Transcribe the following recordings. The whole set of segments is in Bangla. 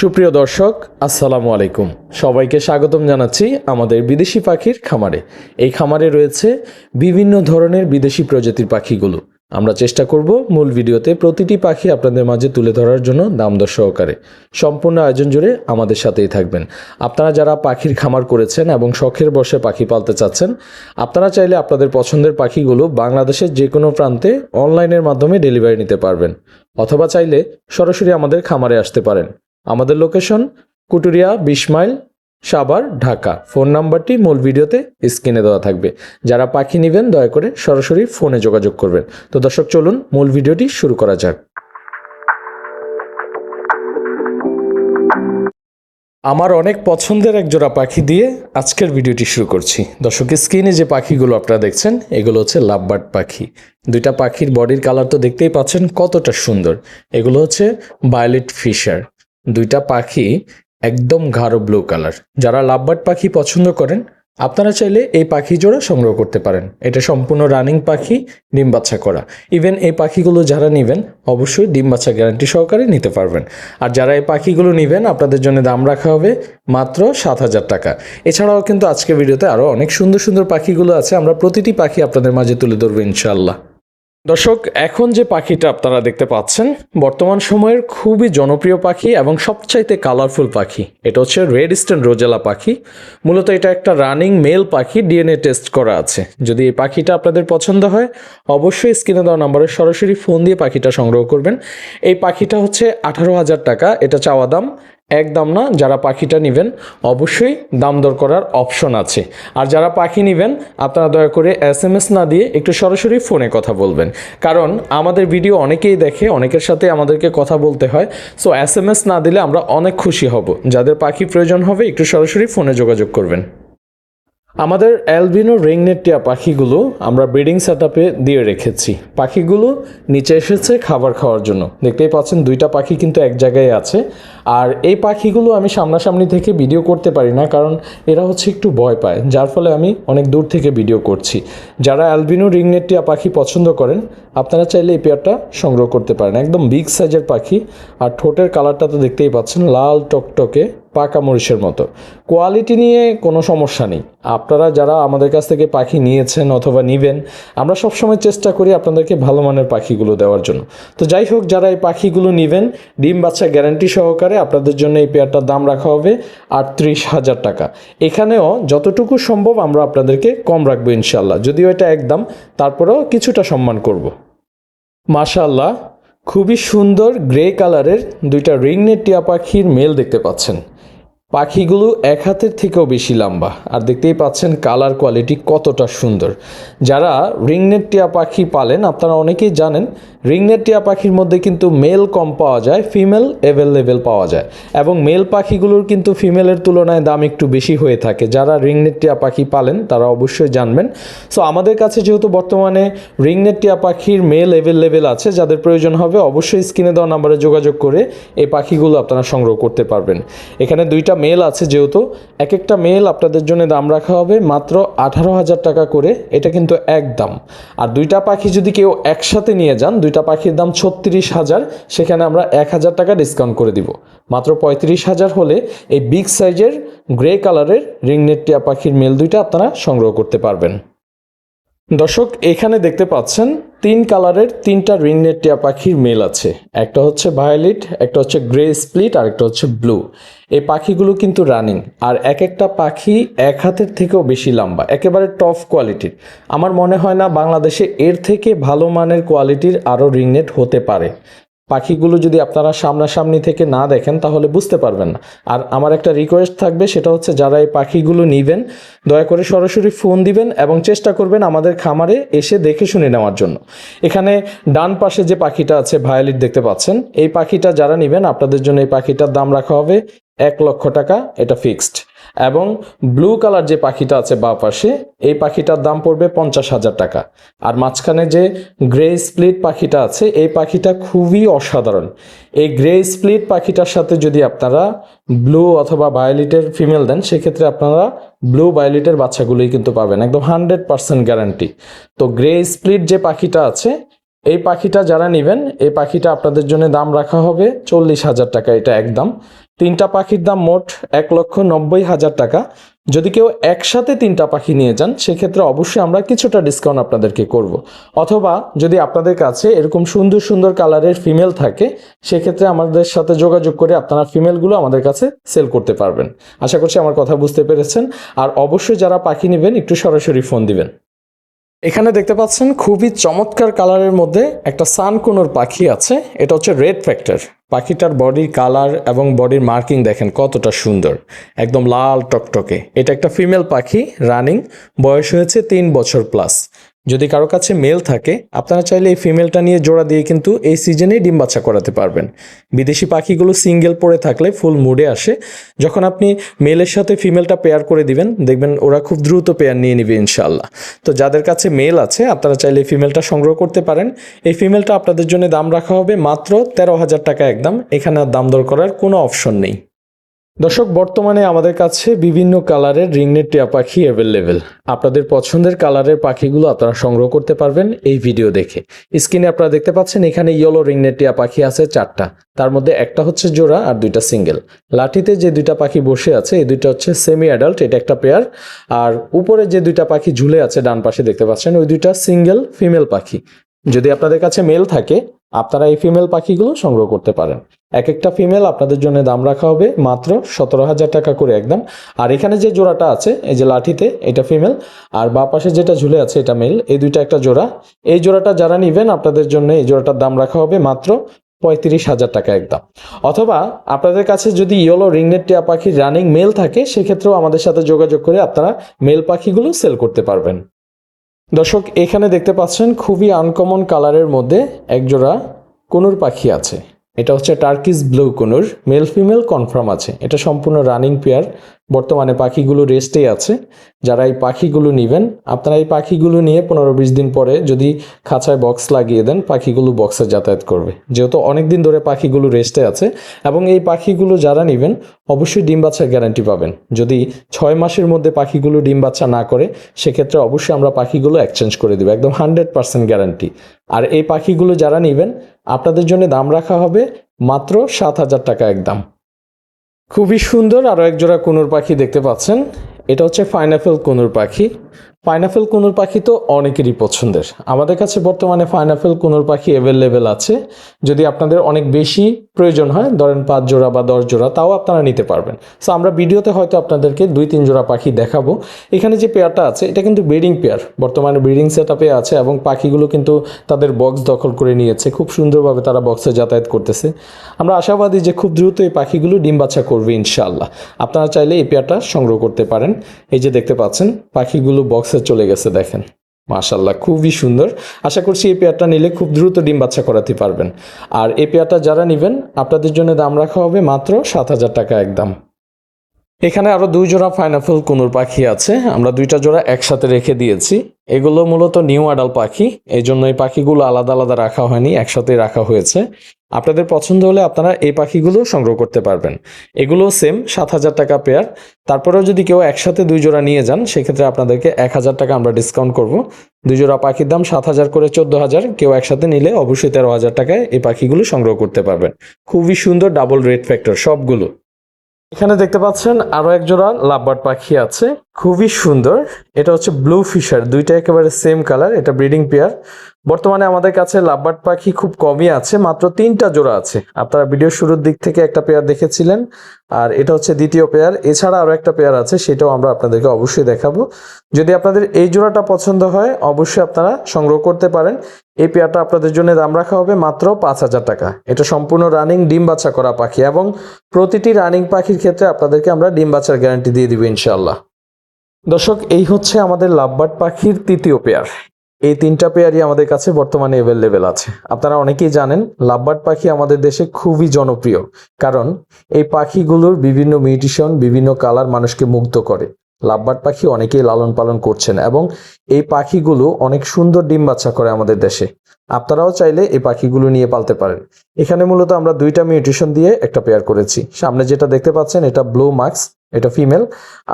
সুপ্রিয় দর্শক, আসসালামু আলাইকুম। সবাইকে স্বাগতম জানাচ্ছি আমাদের বিদেশি পাখির খামারে। এই খামারে রয়েছে বিভিন্ন ধরনের বিদেশি প্রজাতির পাখিগুলো। আমরা চেষ্টা করব মূল ভিডিওতে প্রতিটি পাখি আপনাদের মাঝে তুলে ধরার জন্য দাম দর সহকারে। সম্পূর্ণ আয়োজন জুড়ে আমাদের সাথেই থাকবেন। আপনারা যারা পাখির খামার করেছেন এবং শখের বসে পাখি পালতে চাচ্ছেন, আপনারা চাইলে আপনাদের পছন্দের পাখিগুলো বাংলাদেশের যে কোনো প্রান্তে অনলাইনের মাধ্যমে ডেলিভারি নিতে পারবেন। অথবা চাইলে সরাসরি আমাদের খামারে আসতে পারেন। আমাদের লোকেশন কুটুরিয়া বিশ মাইল, সাভার, ঢাকা। ফোন নাম্বারটি মূল ভিডিওতে স্ক্রিনে দেওয়া থাকবে। যারা পাখি নেবেন, দয়া করে সরাসরি ফোনে যোগাযোগ করবেন। তো দর্শক, চলুন মূল ভিডিওটি শুরু করা যাক। আমার অনেক পছন্দের এক জোড়া পাখি দিয়ে আজকের ভিডিওটি শুরু করছি। দর্শক, স্ক্রিনে যে পাখিগুলো আপনারা দেখছেন, এগুলো হচ্ছে লাভবার্ড পাখি। দুইটা পাখির বডির কালার তো দেখতেই পাচ্ছেন কতটা সুন্দর। এগুলো হচ্ছে বায়োলেট ফিশার। দুইটা পাখি একদম গাঢ় ব্লু কালার যারা লাভবার্ড পাখি পছন্দ করেন, আপনারা চাইলে এই পাখি জোড়া সংগ্রহ করতে পারেন। এটা সম্পূর্ণ রানিং পাখি, ডিম বাচ্চা করা। ইভেন এই পাখিগুলো যারা নেবেন, অবশ্যই ডিম বাচ্চা গ্যারান্টি সহকারে নিতে পারবেন। আর যারা এই পাখিগুলো নেবেন, আপনাদের জন্য দাম রাখা হবে মাত্র সাত হাজার টাকা। এছাড়াও কিন্তু আজকে ভিডিওতে আরও অনেক সুন্দর সুন্দর পাখিগুলো আছে। আমরা প্রতিটি পাখি আপনাদের মাঝে তুলে ধরবো ইনশাল্লাহ দর্শক, এখন যে পাখিটা আপনারা দেখতে পাচ্ছেন, বর্তমান সময়ের খুবই জনপ্রিয় পাখি এবং সবচাইতে কালারফুল পাখি। এটা হচ্ছে রেড স্টেন রোজেলা পাখি। মূলত এটা একটা রানিং মেল পাখি ডিএনএ টেস্ট করা আছে। যদি এই পাখিটা আপনাদের পছন্দ হয়, অবশ্যই স্ক্রিনে দেওয়া নাম্বারে সরাসরি ফোন দিয়ে পাখিটা সংগ্রহ করবেন। এই পাখিটা হচ্ছে আঠারো হাজার টাকা। এটা চাওয়া দাম এক দাম না, যারা পাখিটা নেবেন অবশ্যই দাম দর করার অপশন আছে। আর যারা পাখি নেবেন, আপনারা দয়া করে এস এম এস না দিয়ে একটু সরাসরি ফোনে কথা বলবেন। কারণ আমাদের ভিডিও অনেকেই দেখে, অনেকের সাথে আমাদেরকে কথা বলতে হয়। সো এস এম এস না দিলে আমরা অনেক খুশি হব। যাদের পাখি প্রয়োজন হবে, একটু সরাসরি ফোনে যোগাযোগ করবেন। আমাদের অ্যালবিনো রিংনেট টিয়া পাখিগুলো আমরা ব্রিডিং সেট দিয়ে রেখেছি। পাখিগুলো নিচে এসেছে খাবার খাওয়ার জন্য। দেখতেই পাচ্ছেন, দুইটা পাখি কিন্তু এক জায়গায় আছে। আর এই পাখিগুলো আমি সামনাসামনি থেকে ভিডিও করতে পারি না, কারণ এরা হচ্ছে একটু ভয় পায়, যার ফলে আমি অনেক দূর থেকে ভিডিও করছি। যারা অ্যালবিনো রিংনেট টিয়া পাখি পছন্দ করেন, আপনারা চাইলে এই পেয়ারটা সংগ্রহ করতে পারেন। একদম বিগ সাইজের পাখি, আর ঠোঁটের কালারটা তো দেখতেই পাচ্ছেন, লাল টকটকে পাকা মরিচের মতো। কোয়ালিটি নিয়ে কোনো সমস্যা নেই। আপনারা যারা আমাদের কাছ থেকে পাখি নিয়েছেন অথবা নিবেন, আমরা সবসময় চেষ্টা করি আপনাদেরকে ভালো মানের পাখিগুলো দেওয়ার জন্য। তো যাই হোক, যারা এই পাখিগুলো নেবেন, ডিম বাচ্চা গ্যারান্টি সহকারে আপনাদের জন্য এই পেয়ারটার দাম রাখা হবে আটত্রিশ হাজার টাকা। এখানেও যতটুকু সম্ভব আমরা আপনাদেরকে কম রাখব ইনশাল্লাহ যদিও এটা একদম তারপরেও কিছুটা সম্মান করব। মাশাল্লাহ খুবই সুন্দর গ্রে কালারের দুইটা রিংনেট টিয়া পাখির মেল দেখতে পাচ্ছেন। পাখিগুলো এক হাতের থেকেও বেশি লম্বা, আর দেখতেই পাচ্ছেন কালার কোয়ালিটি কতটা সুন্দর। যারা রিংনেট টিয়া পাখি পালেন, আপনারা অনেকেই জানেন রিংনেট টিয়া পাখির মধ্যে কিন্তু মেল কম পাওয়া যায়, ফিমেল অ্যাভেলেবেল পাওয়া যায়। এবং মেল পাখিগুলোর কিন্তু ফিমেলের তুলনায় দাম একটু বেশি হয়ে থাকে। যারা রিংনেট টিয়া পাখি পালেন, তারা অবশ্যই জানবেন। সো আমাদের কাছে যেহেতু বর্তমানে রিংনেট টিয়া পাখির মেল অ্যাভেলেবেল আছে, যাদের প্রয়োজন হবে অবশ্যই স্ক্রিনে দেওয়া নাম্বারে যোগাযোগ করে এই পাখিগুলো আপনারা সংগ্রহ করতে পারবেন। এখানে দুইটা মেল আছে যেহেতু এক একটা মেল আপনাদের জন্য দাম রাখা হবে মাত্র আঠারো হাজার টাকা করে, এটা কিন্তু এক দাম। আর দুইটা পাখি যদি কেউ একসাথে নিয়ে যান দুইটা পাখির দাম ছত্রিশ হাজার, সেখানে আমরা এক হাজার টাকা ডিসকাউন্ট করে দিব। মাত্র পঁয়ত্রিশ হাজার হলে এই বিগ সাইজের গ্রে কালারের রিংনেট টিয়া পাখির মেল দুইটা আপনারা সংগ্রহ করতে পারবেন। দর্শক, এখানে দেখতে পাচ্ছেন তিন কালারের তিনটা রিংনেট টিয়া পাখির মেল আছে। একটা হচ্ছে ভায়োলেট একটা হচ্ছে গ্রে স্প্লিট আর একটা হচ্ছে ব্লু এই পাখিগুলো কিন্তু রানিং আর এক একটা পাখি এক হাতের থেকেও বেশি লম্বা, একেবারে টপ কোয়ালিটির আমার মনে হয় না বাংলাদেশে এর থেকে ভালো মানের কোয়ালিটির আরও রিংনেট হতে পারে। পাখিগুলো যদি আপনারা সামনাসামনি থেকে না দেখেন, তাহলে বুঝতে পারবেন না। আর আমার একটা রিকোয়েস্ট থাকবে, সেটা হচ্ছে যারা এই পাখিগুলো নেবেন, দয়া করে সরাসরি ফোন দিবেন এবং চেষ্টা করবেন আমাদের খামারে এসে দেখে শুনে নেওয়ার জন্য। এখানে ডান পাশে যে পাখিটা আছে ভায়োলিট দেখতে পাচ্ছেন, এই পাখিটা যারা নেবেন, আপনাদের জন্য এই পাখিটার দাম রাখা হবে এক লক্ষ টাকা, এটা ফিক্সড এবং ব্লু কালার যে পাখিটা আছে বা পাশে, এই পাখিটার দাম পড়বে পঞ্চাশ হাজার টাকা। আর মাঝখানে যে গ্রে স্প্লিট পাখিটা আছে, এই পাখিটা খুবই অসাধারণ। এই গ্রে স্প্লিট পাখিটার সাথে যদি আপনারা ব্লু অথবা বায়োলিটের ফিমেল দেন, সেক্ষেত্রে আপনারা ব্লু বায়োলিটের বাচ্চাগুলোই কিন্তু পাবেন, একদম হান্ড্রেড পার্সেন্ট গ্যারান্টি তো গ্রে স্প্লিট যে পাখিটা আছে, এই পাখিটা যারা নেবেন, এই পাখিটা আপনাদের জন্য দাম রাখা হবে চল্লিশ হাজার টাকা, এটা একদম। তিনটা পাখির দাম মোট এক লক্ষ নব্বই হাজার টাকা। যদি কেউ একসাথে তিনটা পাখি নিয়ে যান, সেক্ষেত্রে অবশ্যই আমরা কিছুটা ডিসকাউন্ট আপনাদেরকে করব। অথবা যদি আপনাদের কাছে এরকম সুন্দর সুন্দর কালারের ফিমেল থাকে, সেক্ষেত্রে আমাদের সাথে যোগাযোগ করে আপনারা ফিমেলগুলো আমাদের কাছে সেল করতে পারবেন। আশা করছি আমার কথা বুঝতে পেরেছেন। আর অবশ্যই যারা পাখি নেবেন, একটু সরাসরি ফোন দিবেন। এখানে দেখতে পাচ্ছেন, খুবই চমৎকার কালারের মধ্যে একটা সানকুনোর পাখি আছে। এটা হচ্ছে রেড ফ্যাক্টর পাখিটার বডির কালার এবং বডির মার্কিং দেখেন কতটা সুন্দর। একদম লাল টকটকে। এটা একটা ফিমেল পাখি, রানিং, বয়স হয়েছে তিন বছর প্লাস। যদি কারও কাছে মেল থাকে, আপনারা চাইলে এই ফিমেলটা নিয়ে জোড়া দিয়ে কিন্তু এই সিজনে ডিম বাচ্চা করাতে পারবেন। বিদেশি পাখিগুলো সিঙ্গেল পড়ে থাকলে ফুল মুডে আসে। যখন আপনি মেলের সাথে ফিমেলটা পেয়ার করে দিবেন, দেখবেন ওরা খুব দ্রুত পেয়ার নিয়ে নিবে ইনশাল্লাহ তো যাদের কাছে মেল আছে, আপনারা চাইলে এই ফিমেলটা সংগ্রহ করতে পারেন। এই ফিমেলটা আপনাদের জন্য দাম রাখা হবে মাত্র তেরো হাজার টাকা একদম। এখানে আর দাম দর করার কোনো অপশন নেই। দর্শক, বর্তমানে আমাদের কাছে বিভিন্ন কালারের রিংনেট টিয়া পাখি অ্যাভেলেবেল আপনাদের পছন্দের কালারের পাখিগুলো আপনারা সংগ্রহ করতে পারবেন এই ভিডিও দেখে। স্ক্রিনে আপনারা দেখতে পাচ্ছেন, এখানে ইয়েলো রিংনেট টিয়া পাখি আছে চারটা। তার মধ্যে একটা হচ্ছে জোড়া আর দুইটা সিঙ্গেল লাঠিতে যে দুইটা পাখি বসে আছে, এই দুইটা হচ্ছে সেমি অ্যাডাল্ট এটা একটা পেয়ার আর উপরে যে দুইটা পাখি ঝুলে আছে, ডান পাশে দেখতে পাচ্ছেন, ওই দুইটা সিঙ্গেল ফিমেল পাখি। যদি আপনাদের কাছে মেল থাকে আপনারা এই ফিমেল পাখিগুলো সংগ্রহ করতে পারেন। এক একটা ফিমেল আপনাদের জন্য দাম রাখা হবে মাত্র সতেরো হাজার টাকা করে একদম। আর এখানে যে জোড়াটা আছে, এই যে লাঠিতে, এটা ফিমেল আর বা পাশে যেটা ঝুলে আছে, এটা মেল এই দুইটা একটা জোড়া। এই জোড়াটা যারা নিবেন, আপনাদের জন্য এই জোড়াটার দাম রাখা হবে মাত্র পঁয়ত্রিশ হাজার টাকা একদম। অথবা আপনাদের কাছে যদি ইয়েলো রিংনেট টিয়া পাখির রানিং মেল থাকে, সেক্ষেত্রেও আমাদের সাথে যোগাযোগ করে আপনারা মেল পাখিগুলো সেল করতে পারবেন। দর্শক এখানে দেখতে পাচ্ছেন খুবই আনকমন কালারের মধ্যে একজোড়া কোনোর পাখি আছে। এটা হচ্ছে turquoise blue conure male female confirm আছে। এটা সম্পূর্ণ রানিং পেয়ার বর্তমানে পাখিগুলো রেস্টেই আছে। যারা এই পাখিগুলো নেবেন, আপনারা এই পাখিগুলো নিয়ে পনেরো বিশ দিন পরে যদি খাঁচায় বক্স লাগিয়ে দেন, পাখিগুলো বক্সে যাতায়াত করবে। যেহেতু অনেক দিন ধরে পাখিগুলো রেস্টে আছে এবং এই পাখিগুলো যারা নেবেন, অবশ্যই ডিম বাচ্চার গ্যারান্টি পাবেন। যদি ছয় মাসের মধ্যে পাখিগুলো ডিম বাচ্চা না করে, সেক্ষেত্রে অবশ্যই আমরা পাখিগুলো এক্সচেঞ্জ করে দেবো। একদম হান্ড্রেড পার্সেন্ট গ্যারান্টি আর এই পাখিগুলো যারা নেবেন আপনাদের জন্য দাম রাখা হবে মাত্র সাত হাজার টাকা একদম খুবই সুন্দর আরও এক জোড়া কুনুর পাখি দেখতে পাচ্ছেন। এটা হচ্ছে পাইনাপেল কুনুর পাখি। পাইনাপেল কুনুর পাখি তো অনেকেরই পছন্দের। আমাদের কাছে বর্তমানে পাইনাপেল কুনুর পাখি অ্যাভেলেবেল আছে। যদি আপনাদের অনেক বেশি প্রয়োজন হয়, ধরেন পাঁচ জোড়া বা দশ জোড়া, তাও আপনারা নিতে পারবেন। সো আমরা ভিডিওতে হয়তো আপনাদেরকে দুই তিন জোড়া পাখি দেখাবো। এখানে যে পেয়ারটা আছে, এটা কিন্তু ব্রিডিং পেয়ার। বর্তমানে ব্রিডিং সেট আপে আছে এবং পাখিগুলো কিন্তু তাদের বক্স দখল করে নিয়েছে। খুব সুন্দরভাবে তারা বক্সে যাতায়াত করতেছে। আমরা আশাবাদী যে খুব দ্রুত এই পাখিগুলো ডিম বাচ্চা করবে ইনশাআল্লাহ। আপনারা চাইলে এই পেয়ারটা সংগ্রহ করতে পারেন। এই যে দেখতে পাচ্ছেন, পাখিগুলো বক্সে চলে গেছে, দেখেন। মাশাল্লাহ খুবই সুন্দর। আশা করছি এই পেয়ারটা নিলে খুব দ্রুত ডিম বাচ্চা করাতে পারবেন। আর এই পেয়ারটা যারা নেবেন, আপনাদের জন্য দাম রাখা হবে মাত্র সাত হাজার টাকা একদম। এখানে আরও দুই জোড়া পাইনাপল কুনুর পাখি আছে। আমরা দুইটা জোড়া একসাথে রেখে দিয়েছি। এগুলো মূলত নিউ আডাল পাখি। এই জন্য এই পাখিগুলো আলাদা আলাদা রাখা হয়নি একসাথে রাখা হয়েছে। আপনাদের পছন্দ হলে আপনারা এই পাখিগুলো সংগ্রহ করতে পারবেন। এগুলো সেম সাত হাজার টাকা পেয়ার তারপরেও যদি কেউ একসাথে দুই জোড়া নিয়ে যান, সেক্ষেত্রে আপনাদেরকে এক হাজার টাকা আমরা ডিসকাউন্ট করব। দুই জোড়া পাখির দাম সাত হাজার করে চোদ্দ হাজার। কেউ একসাথে নিলে অবশ্যই তেরো হাজার টাকায় এই পাখিগুলো সংগ্রহ করতে পারবেন। খুবই সুন্দর ডাবল রেড ফ্যাক্টর সবগুলো। এখানে দেখতে পাচ্ছেন আরও এক জোড়া লাভবার্ড পাখি আছে। খুবই সুন্দর। এটা হচ্ছে ব্লু ফিশার। দুইটা একেবারে সেম কালার এটা ব্রিডিং পেয়ার বর্তমানে আমাদের কাছে লাভবার্ড পাখি খুব কমই আছে, মাত্র তিনটা জোড়া আছে। আপনারা ভিডিও শুরুর দিক থেকে একটা পেয়ার দেখেছিলেন, আর এটা হচ্ছে দ্বিতীয় পেয়ার এছাড়া আরও একটা পেয়ার আছে, সেটাও আমরা আপনাদেরকে অবশ্যই দেখাবো। যদি আপনাদের এই জোড়াটা পছন্দ হয়, অবশ্যই আপনারা সংগ্রহ করতে পারেন। এই পেয়ারটা আপনাদের জন্য দাম রাখা হবে মাত্র পাঁচ হাজার টাকা। এটা সম্পূর্ণ রানিং ডিম বাচ্চা করা পাখি এবং প্রতিটি রানিং পাখির ক্ষেত্রে আপনাদেরকে আমরা ডিম বাচ্চার গ্যারান্টি দিয়ে দিব ইনশাল্লাহ দর্শক, এই হচ্ছে আমাদের লাভবার্ড পাখির তৃতীয় পেয়ার। এই তিনটা পেয়ারই আমাদের কাছে বর্তমানে অ্যাভেলেবেল আছে। আপনারা অনেকেই জানেন, লাভবার্ড পাখি আমাদের দেশে খুবই জনপ্রিয়। কারণ, এই পাখিগুলোর বিভিন্ন মিউটিশন, বিভিন্ন কালার মানুষকে মুগ্ধ করে। লাভবার্ড পাখি অনেকেই লালন পালন করছেন এবং এই পাখিগুলো অনেক সুন্দর ডিম বাচ্চা করে আমাদের দেশে। আপনারাও চাইলে এই পাখিগুলো নিয়ে পালতে পারেন। এখানে মূলত আমরা দুইটা মিউটেশন দিয়ে একটা পেয়ার করেছি। সামনে যেটা দেখতে পাচ্ছেন, এটা ব্লু মার্কস এটা ফিমেল।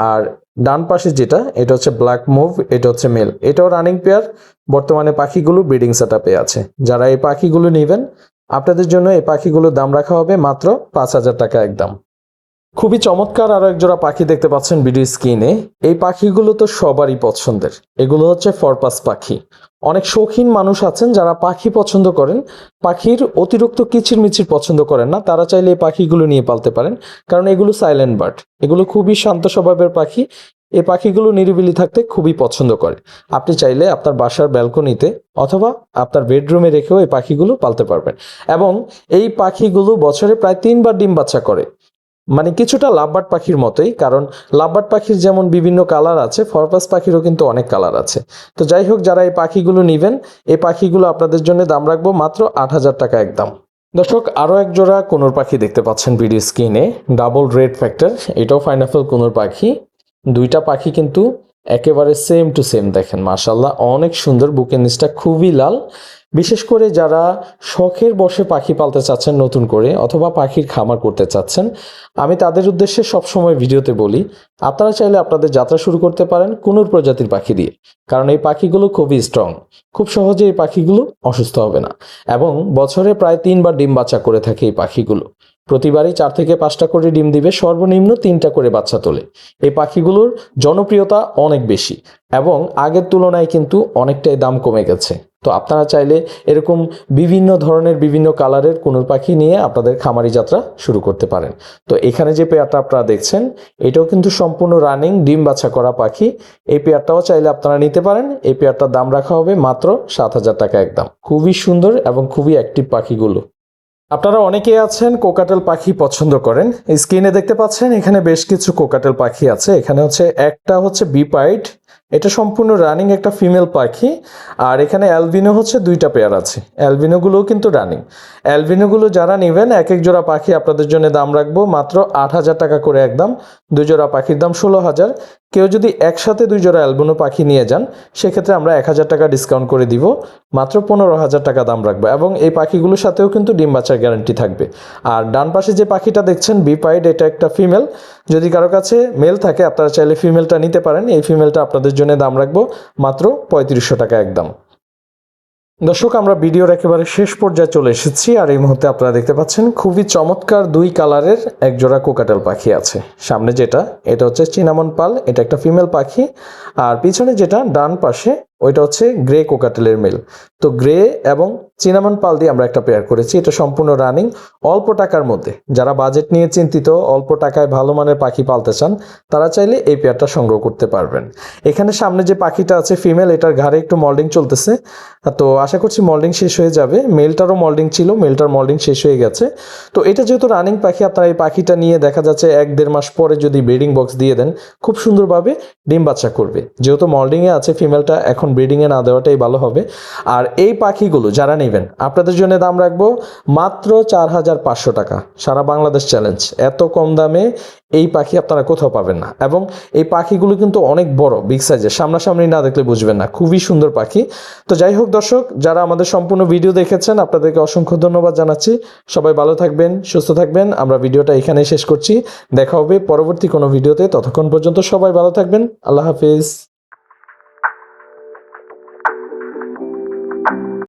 আর ডান পাশে যেটা, এটা হচ্ছে ব্ল্যাক মুভ, এটা হচ্ছে মেল। এটাও রানিং পেয়ার। বর্তমানে পাখিগুলো ব্রিডিং সেট আছে। যারা এই পাখিগুলো নেবেন, আপনাদের জন্য এই পাখিগুলোর দাম রাখা হবে মাত্র পাঁচ হাজার টাকা একদম। খুবই চমৎকার আরও এক জোড়া পাখি দেখতে পাচ্ছেন ভিডিও স্ক্রিনে। এই পাখিগুলো তো সবারই পছন্দের। এগুলো হচ্ছে ফরপাস পাখি। অনেক শৌখিন মানুষ আছেন যারা পাখি পছন্দ করেন। পাখির অতিরিক্ত কিচির মিচির পছন্দ করেন না। তারা চাইলে এই পাখিগুলো নিয়ে পালতে পারেন। কারণ এগুলো সাইলেন্ট বার্ড এগুলো খুবই শান্ত স্বভাবের পাখি। এই পাখিগুলো নিরিবিলি থাকতে খুবই পছন্দ করে। আপনি চাইলে আপনার বাসার ব্যালকনিতে অথবা আপনার বেডরুমে রেখেও এই পাখিগুলো পালতে পারবেন। এবং এই পাখিগুলো বছরে প্রায় তিনবার ডিম বাচ্চা করে। মানে কিছুটা লাভবার্ড পাখির মতোই, কারণ লাভবার্ড পাখির যেমন বিভিন্ন কালার আছে ফরপাস পাখিরও কিন্তু অনেক কালার আছে। তো যাই হোক, যারা এই পাখিগুলো নেবেন, এই পাখিগুলো আপনাদের জন্য দাম রাখব মাত্র আট হাজার টাকা একদম। দর্শক, আরও এক জোড়া কোনোর পাখি দেখতে পাচ্ছেন ভিডিও স্ক্রিনে, ডাবল রেড ফ্যাক্টর, এটাও ফাইনাফেল কোনোর পাখি। দুইটা পাখি কিন্তু একেবারে সেম টু সেম দেখেন মাশাল্লাহ অনেক সুন্দর, বুকের নিচটা খুবই লাল। বিশেষ করে যারা শখের বসে পাখি পালতে চাচ্ছেন নতুন করে অথবা পাখির খামার করতে চাচ্ছেন, আমি তাদের উদ্দেশ্যে সবসময় ভিডিওতে বলি, আপনারা চাইলে আপনাদের যাত্রা শুরু করতে পারেন কোনোর প্রজাতির পাখি দিয়ে, কারণ এই পাখিগুলো খুবই স্ট্রং খুব সহজে এই পাখিগুলো অসুস্থ হবে না এবং বছরে প্রায় তিনবার ডিম বাচ্চা করে থাকে এই পাখিগুলো। প্রতিবারই চার থেকে পাঁচটা করে ডিম দিবে, সর্বনিম্ন তিনটা করে বাচ্চা তোলে। এই পাখিগুলোর জনপ্রিয়তা অনেক বেশি এবং আগের তুলনায় কিন্তু অনেকটাই দাম কমে গেছে। তো আপনারা চাইলে এরকম বিভিন্ন ধরনের বিভিন্ন কালারের কোনোর পাখি নিয়ে আপনাদের খামারি যাত্রা শুরু করতে পারেন। তো এখানে যে পেয়ারটা আপনারা দেখছেন, এটাও কিন্তু সম্পূর্ণ রানিং ডিম বাছা করা পাখি। এই পেয়ারটাও চাইলে আপনারা নিতে পারেন। এই পেয়ারটার দাম রাখা হবে মাত্র সাত হাজার টাকা একদম। খুবই সুন্দর এবং খুবই অ্যাক্টিভ পাখিগুলো। আপনারা অনেকে আছেন কোকাটেল পাখি পছন্দ করেন। স্ক্রিনে দেখতে পাচ্ছেন এখানে বেশ কিছু কোকাটেল পাখি আছে। এখানে হচ্ছে একটা হচ্ছে বিপাইড এটা সম্পূর্ণ রানিং একটা ফিমেল পাখি, আর এখানে অ্যালবিনো হচ্ছে দুইটা পেয়ার আছে। অ্যালবিনোগুলোও কিন্তু রানিং অ্যালবিনোগুলো যারা নেবেন এক এক জোড়া পাখি আপনাদের জন্য দাম রাখব মাত্র আট হাজার টাকা করে একদম। দুই জোড়া পাখির দাম ষোলো হাজার। কেউ যদি একসাথে দুই জোড়া অ্যালবনো পাখি নিয়ে যান, সেক্ষেত্রে আমরা এক হাজার টাকা ডিসকাউন্ট করে দিব। মাত্র পনেরো হাজার টাকা দাম রাখব এবং এই পাখিগুলোর সাথেও কিন্তু ডিম বাচ্চার গ্যারান্টি থাকবে। আর ডান পাশে যে পাখিটা দেখছেন বিপাইড এটা একটা ফিমেল যদি কারও কাছে মেল থাকে, আপনারা চাইলে ফিমেলটা নিতে পারেন। এই ফিমেলটা আপনাদের জন্য দাম রাখব মাত্র পঁয়ত্রিশশো টাকা একদম। দর্শক, আমরা ভিডিওর একেবারে শেষ পর্যায়ে চলে এসেছি আর এই মুহূর্তে আপনারা দেখতে পাচ্ছেন খুবই চমৎকার দুই কালারের একজোড়া কোকাটেল পাখি আছে। সামনে যেটা, এটা হচ্ছে চিনামন পাল, এটা একটা ফিমেল পাখি। আর পিছনে যেটা, ডান পাশে ওইটা হচ্ছে গ্রে কোকাটেলের মেল। তো গ্রে এবং চিনামন পাল দিয়ে আমরা একটা পেয়ার করেছি। এটা সম্পূর্ণ রানিং অল্প টাকার মধ্যে। যারা বাজেট নিয়ে চিন্তিত, অল্প টাকায় ভালো মানের পাখি পালতে চান, তারা চাইলে এই পেয়ারটা সংগ্রহ করতে পারবেন। এখানে সামনে যে পাখিটা আছে ফিমেল এটার ঘাড়ে একটু মল্ডিং চলতেছে। তো আশা করছি মল্ডিং শেষ হয়ে যাবে। মেলটারও মল্ডিং ছিল, মেলটার মল্ডিং শেষ হয়ে গেছে। তো এটা যেহেতু রানিং পাখি, আপনারা এই পাখিটা নিয়ে দেখা যাচ্ছে এক দেড় মাস পরে যদি ব্রিডিং বক্স দিয়ে দেন, খুব সুন্দরভাবে ডিম বাচ্চা করবে। যেহেতু মল্ডিংয়ে আছে ফিমেলটা এখন ব্রিডিংয়ে না দেওয়াটাই ভালো হবে। আর এই পাখিগুলো যারা নেবেন, আপনাদের জন্য দাম রাখব মাত্র চার হাজার পাঁচশো টাকা। সারা বাংলাদেশ চ্যালেঞ্জ এত কম দামে এই পাখি আপনারা কোথাও পাবেন না। এবং এই পাখিগুলো কিন্তু অনেক বড় বিগ সাইজের সামনাসামনি না দেখলে বুঝবেন না। খুবই সুন্দর পাখি। তো যাই হোক দর্শক, যারা আমাদের সম্পূর্ণ ভিডিও দেখেছেন, আপনাদেরকে অসংখ্য ধন্যবাদ জানাচ্ছি। সবাই ভালো থাকবেন, সুস্থ থাকবেন। আমরা ভিডিওটা এখানেই শেষ করছি। দেখা হবে পরবর্তী কোনো ভিডিওতে ততক্ষণ পর্যন্ত সবাই ভালো থাকবেন। আল্লাহ হাফিজ।